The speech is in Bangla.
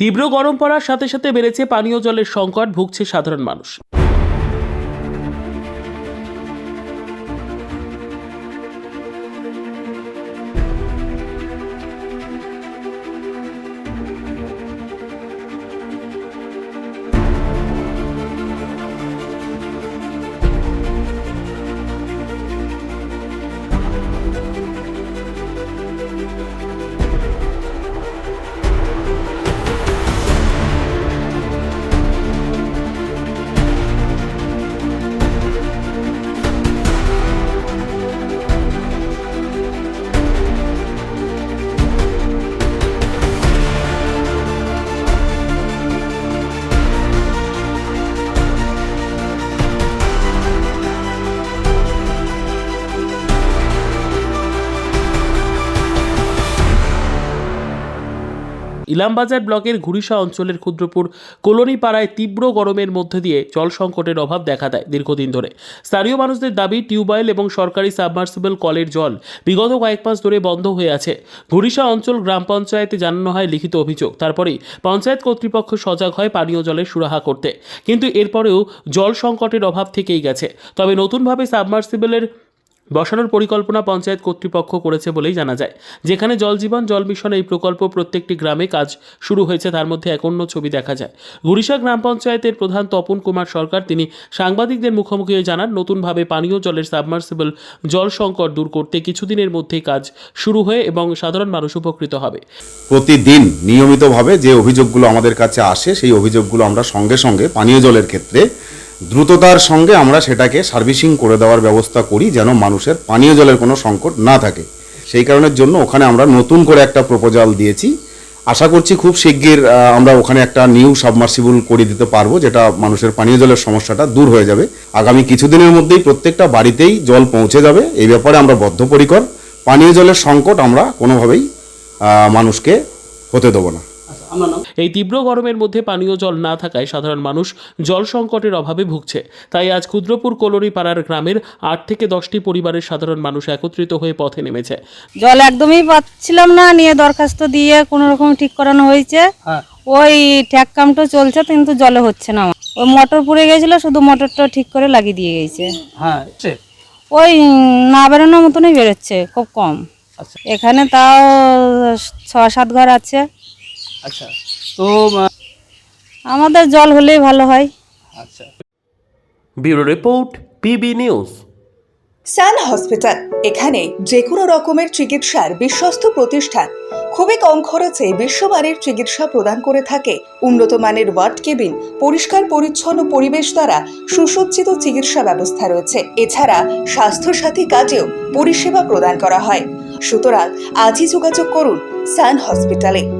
তীব্র গরম পড়ার সাথে সাথে বেড়েছে পানীয় জলের সংকট ভুগছে সাধারণ মানুষ। ইলামবাজার ব্লকের ঘুরিশা অঞ্চলের ক্ষুদ্রপুর কলোনি পাড়ায় তীব্র গরমের মধ্যে দিয়ে জল সংকটের অভাব দেখা দেয় দীর্ঘদিন ধরে। স্থানীয় মানুষদের দাবি, টিউবওয়েল এবং সরকারি সাবমার্সিবল কলের জল বিগত কয়েক মাস ধরে বন্ধ হয়ে আছে। ঘুরিশা অঞ্চল গ্রাম পঞ্চায়েতে জানানো হয় লিখিত অভিযোগ। তারপরেই পঞ্চায়েত কর্তৃপক্ষ সজাগ হয় পানীয় জলের সুরাহা করতে। কিন্তু এরপরেও জল সংকটের অভাব থেকেই গেছে। তবে নতুনভাবে সাবমার্সিবলের বসানোর পরিকল্পনা পঞ্চায়েত কর্তৃপক্ষ করেছে বলেই জানা যায়। যেখানে জল জীবন, জল মিশন এই প্রকল্প প্রত্যেকটি গ্রামে কাজ শুরু হয়েছে, তার মধ্যে এক অন্য ছবি দেখা যায়। গুড়িশা গ্রাম পঞ্চায়েতের প্রধান তপন কুমার সরকার, তিনি সাংবাদিকদের মুখোমুখি হয়ে জানান, নতুনভাবে পানীয় জলের সাবমার্সিবল জল সংকট দূর করতে কিছুদিনের মধ্যেই কাজ শুরু হয়ে এবং সাধারণ মানুষ উপকৃত হবে। প্রতিদিন নিয়মিতভাবে যে অভিযোগগুলো আমাদের কাছে আসে, সেই অভিযোগগুলো আমরা সঙ্গে সঙ্গে পানীয় জলের ক্ষেত্রে দ্রুততার সঙ্গে আমরা সেটাকে সার্ভিসিং করে দেওয়ার ব্যবস্থা করি যেন মানুষের পানীয় জলের কোনো সংকট না থাকে। সেই কারণের জন্য ওখানে আমরা নতুন করে একটা প্রপোজাল দিয়েছি। আশা করছি খুব শিগগির আমরা ওখানে একটা নিউ সাবমার্সিবল করে দিতে পারব, যেটা মানুষের পানীয় জলের সমস্যাটা দূর হয়ে যাবে। আগামী কিছুদিনের মধ্যেই প্রত্যেকটা বাড়িতেই জল পৌঁছে যাবে। এই ব্যাপারে আমরা বদ্ধপরিকর। পানীয় জলের সংকট আমরা কোনোভাবেই মানুষকে হতে দেবো না। এই তীব্র গরমের মধ্যে পানীয় জল না থাকায় সাধারণ মানুষ জল সংকটের অভাবে ভুগছে। তাই আজ ক্ষুদ্রপুর কলোনি পাড়ার গ্রামের আট থেকে দশটি পরিবারের সাধারণ মানুষ একত্রিত হয়ে পথে নেমেছে। জল একদমই পাচ্ছিলাম না নিয়ে দরখাস্ত দিয়ে কোনো রকম ঠিক করানো হয়েছে। ওই ট্যাক কামটা চলছে কিন্তু জলে হচ্ছে না ওই মোটর পুড়ে গেছিল শুধু মোটরটা ঠিক করে লাগিয়ে দিয়ে গেছে। হ্যাঁ ওই না বেরোনোর মতনই বেরোচ্ছে খুব কম। আচ্ছা। এখানে তাও ছ সাত ঘর আছে। আচ্ছা তো আমাদের জল হলেই ভালো হয়। আচ্ছা। Bureau report PB news. Sun Hospital এখানে যে কোনো রকমের চিকিৎসার বিশ্বস্ত প্রতিষ্ঠান। খুবই কম খরচে বিশ্বমানের চিকিৎসা প্রদান করে থাকে। উন্নত মানের ওয়ার্ড কেবিন পরিষ্কার পরিচ্ছন্ন পরিবেশ দ্বারা সুসজ্জিত চিকিৎসা ব্যবস্থা রয়েছে। এছাড়া স্বাস্থ্যসাথী কাজেও পরিষেবা প্রদান করা হয়। সুতরাং আজই যোগাযোগ করুন সান হসপিটালে।